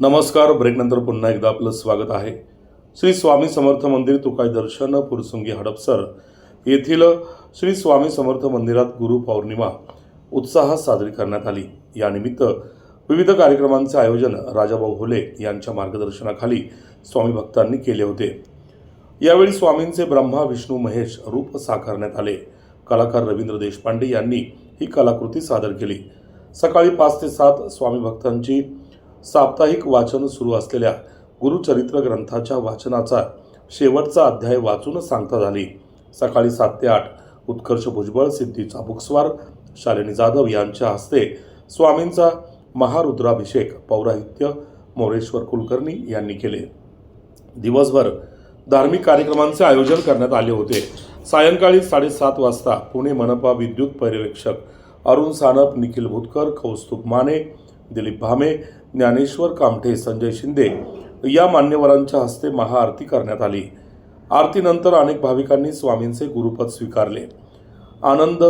नमस्कार. ब्रेकनंतर पुन्हा एकदा आपलं स्वागत आहे. श्री स्वामी समर्थ मंदिर तुकाय दर्शन फुरसुंगी हडपसर येथील श्री स्वामी समर्थ मंदिरात गुरु पौर्णिमा उत्साहात साजरी करण्यात आली. यानिमित्त विविध कार्यक्रमांचे आयोजन राजाभाऊ होले यांच्या मार्गदर्शनाखाली स्वामी भक्तांनी केले होते. यावेळी स्वामींचे ब्रह्मा विष्णू महेश रूप साकारण्यात आले. कलाकार रवींद्र देशपांडे यांनी ही कलाकृती सादर केली. सकाळी पाच ते सात स्वामी भक्तांची साप्ताहिक वाचन सुरू असलेल्या गुरुचरित्र ग्रंथाच्या वाचनाचा शेवटचा अध्याय वाचून सांगता झाली. सकाळी सात ते आठ उत्कर्ष भुजबळ सिद्धी चाबुकस्वार शालिनी जाधव यांच्या हस्ते स्वामींचा महारुद्राभिषेक पौराहित्य मोरेश्वर कुलकर्णी यांनी केले. दिवसभर धार्मिक कार्यक्रमांचे आयोजन करण्यात आले होते. सायंकाळी साडेसात वाजता पुणे मनपा विद्युत पर्यवेक्षक अरुण सानप निखिल भुतकर कौस्तुभ माने दिलीप भामे ज्ञानेश्वर कामठे संजय शिंदे या मान्यवरांच्या हस्ते महाआरती करण्यात आली. आरतीनंतर अनेक भाविकांनी स्वामींचे गुरुपद स्वीकारले. आनंद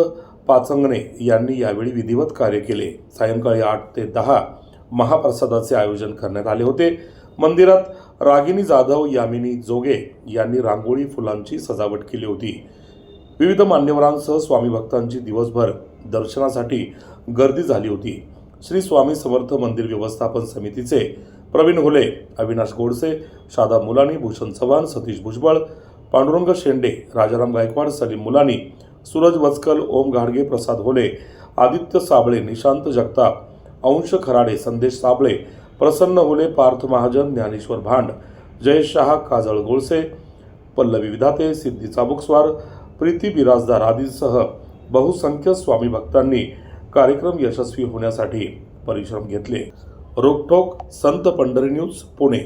पाचंगणे यांनी यावेळी विधिवत कार्य केले. सायंकाळी आठ ते दहा महाप्रसादाचे आयोजन करण्यात आले होते. मंदिरात रागिनी जाधव यामिनी जोगे यांनी रांगोळी फुलांची सजावट केली होती. विविध मान्यवरांसह स्वामी भक्तांची दिवसभर दर्शनासाठी गर्दी झाली होती. श्री स्वामी समर्थ मंदिर व्यवस्थापन समितीचे प्रवीण होले अविनाश गोडसे शादा मुलानी भूषण चव्हाण सतीश भुजबळ पांडुरंग शेंडे राजाराम गायकवाड सलीम मुलानी सूरज वचकल ओम घाडगे प्रसाद होले आदित्य साबळे निशांत जगताप अंश खराडे संदेश साबळे प्रसन्न होले पार्थ महाजन ज्ञानेश्वर भांड जयेश शहा काजळ गोळसे पल्लवी विधाते सिद्धी चाबुकस्वार प्रीती बिराजदार आदींसह बहुसंख्य स्वामी भक्तांनी कार्यक्रम यशस्वी होण्यासाठी परिश्रम घेतले. रोखोक संत पंढरी न्यूज पुणे.